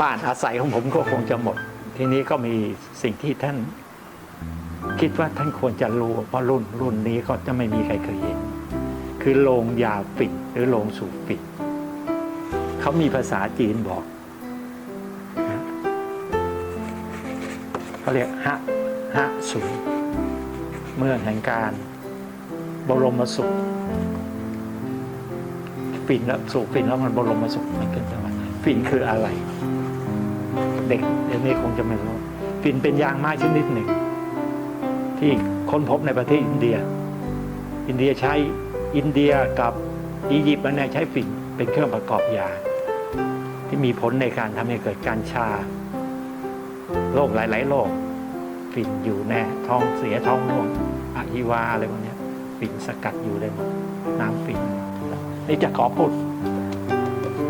บ้านอาศัยของผมก็คงจะหมด ทีนี้ก็มีสิ่งที่ท่านคิดว่าท่านควรจะรู้เพราะรุ่นรุ่นนี้ก็จะไม่มีใครเคยเห็น คือโรงยาฝิ่นหรือโรงสูบฝิ่นเขามีภาษาจีนบอกเขาเรียกฮะฮะสูเมื่อแห่งการบรมสุขฝิ่นแล้วสูบฝิ่นแล้วมันบรมสุขมันเกิดจากอะไรฝิ่นคืออะไร เด็กเดี๋ยวนี้คงจะไม่รู้ฝิ่นเป็นยางไม้ชนิดหนึ่ง ที่ค้นพบในประเทศอินเดีย อินเดียใช้อินเดียกับอียิปต์มันเนี่ยใช้ฝิ่นเป็นเครื่องประกอบยา ที่มีผลในการทำให้เกิดการชาโรคหลาย ๆโรคฝิ่นอยู่แน่ท้องเสียท้องร่วงอะฮิวาอะไรพวกนี้ฝิ่นสกัดอยู่ได้หมดน้ำฝิ่นนี่จะขอพูด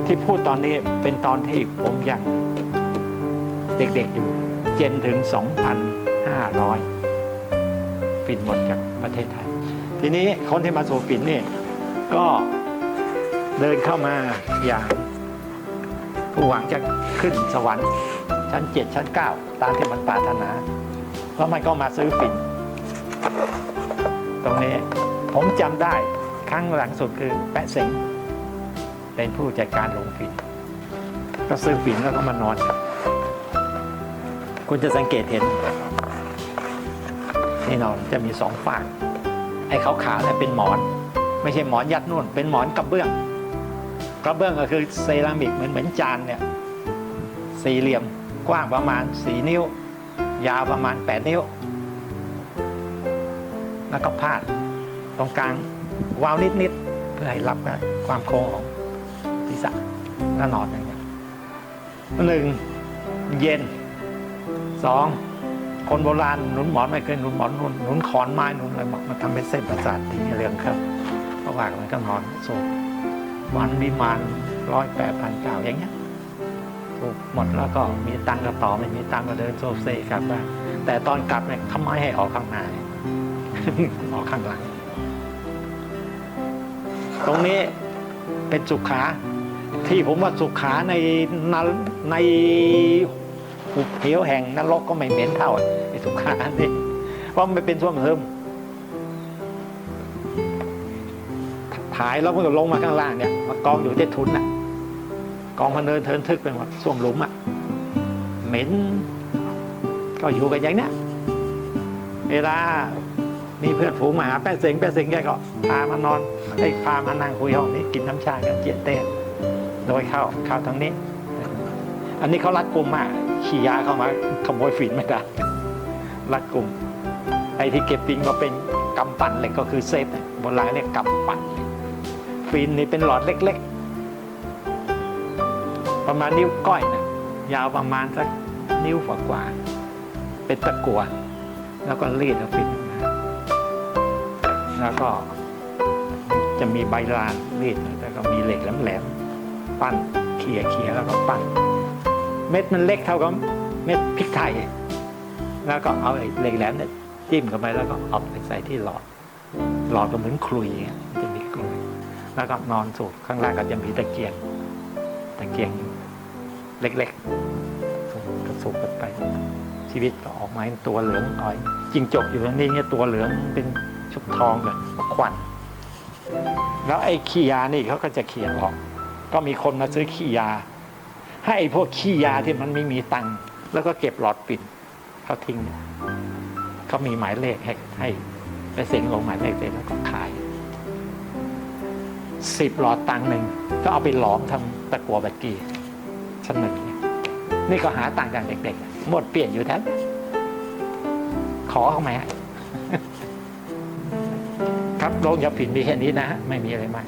ที่พูดตอนนี้เป็นตอนที่ผมยัง เด็กๆอยู่เจนถึง 2,500ฝิ่นหมดจากประเทศไทย ทีนี้คนที่มาสู่ฝิ่นนี่ก็เดินเข้ามาอย่างผู้หวังจะขึ้นสวรรค์ชั้นเจ็ดชั้นเก้าตามที่มันปรารถนาแล้วมันก็มาซื้อฝิ่นตรงนี้ผมจำได้ครั้งหลังสุดคือแปะเซ็งเป็นผู้จัดการโรงฝิ่นก็ซื้อฝิ่นแล้วก็มานอน คุณจะสังเกตเห็น นี่นอนจะมีสองฝั่งไอ้ขาวๆเนี่ยเป็นหมอน ไม่ใช่หมอนยัดนุ่น เป็นหมอนกระเบื้องกระเบื้องก็คือเซรามิกเหมือนเหมือนจานเนี่ยสี่เหลี่ยมกว้างประมาณสี่นิ้ว ยาวประมาณแปดนิ้ว แล้วก็พาดตรงกลางวาวนิดๆเพื่อให้รับความโค้งของศีรษะแล้วนอนอย่างเงี้ยหนึ่งเย็น สองคนโบราณหนุนหมอนไม่เคยหนุนหมอนหนุนหนุนขอนไม้หนุนอะไรบอกมันทำให้เส้นประสาทที่เรื่องครับเพราะว่ามันก็นอนโศกวันวิมานร้อยแปดพันเก้าอย่างเงี้ยถูกหมดแล้วก็มีตังค์ก็ต่อไม่มีตังค์ก็เดินโซเซกลับบ้านแต่ตอนกลับเนี่ยเขาไมให้ออกข้างหน้าออกข้างหลัง ตรงนี้เป็นสุขาที่ผมว่าสุขาในนใน หุบเหวแห่งนรกก็ไม่เหม็นเท่าไอ้สุขานี่เพราะมันเป็นส้วมเทิมถ่ายแล้วมันก็ลงมาข้างล่างเนี่ยมากองอยู่ที่ทุนน่ะ กองพันเดินเทินทึกไปหมดส้วมหลุมอะเหม็น ก็อยู่กันอย่างเนี้ยเวลามีเพื่อนฝูงมาหาแป้เสงแป้เสงแกก็พามานอนไอ้พามานั่งคุยห้องนี้กินน้ำชากันเจียเต้นโดยเข้าเข้าทางนี้ อันนี้เขารัดกลุ่มมาก ขี่ยาเข้ามาขโมยฝิ่นไม่ได้รัดกลุ่มไอ้ที่เก็บฝิ่นก็เป็นกำปั่นเหล็กก็คือเซฟโบราณเรียกกำปั่นฝิ่นนี่เป็นหลอดเล็ก ๆ ประมาณนิ้วก้อยนะยาวประมาณสักนิ้วกว่าๆเป็นตะกั่วแล้วก็รีดเอาฝิ่นมาแล้วก็จะมีใบลานรีดแล้วก็มีเหล็กแหลมๆปั้นเขี่ยเขี่ยแล้วก็ปั้น เม็ดมันเล็กเท่ากับเม็ดพริกไทย แล้วก็เอาไอ้เหล็กแหลมเนี่ยจิ้มเข้าไปแล้วก็เอาไปใส่ที่หลอด หลอดก็เหมือนคลุยเงี้ยมันจะมีคลุยแล้วก็นอนสูบข้างล่างก็จะมีตะเกียง ตะเกียงเล็กๆสูบก็สูบกันไป ชีวิตก็ออกมาเป็นตัวเหลืองอ่อยจิงจกอยู่ตรงนี้เนี่ยตัวเหลืองเป็นชุบทองกับควันแล้วไอ้ขี้ยานี่เขาก็จะเขียนออก ก็มีคนมาซื้อขี้ยา ให้ไอ้พวกขี้ยาที่มันไม่มีตังค์แล้วก็เก็บหลอดปิดเขาทิ้งเขามีหมายเลขให้ให้ไปเซ็นลงหมายเลขเสร็จแล้วก็ขายสิบหลอดตังค์หนึ่งก็เอาไปหลอมทำตะกัวบักีชั้นหนึ่งนี่ยนี่ก็หาตังค์กันเด็กๆหมดเปลี่ยนอยู่แท้ขอเข้ามาครับโรงยาผินมีแค่นี้นะฮะไม่มีอะไรมาก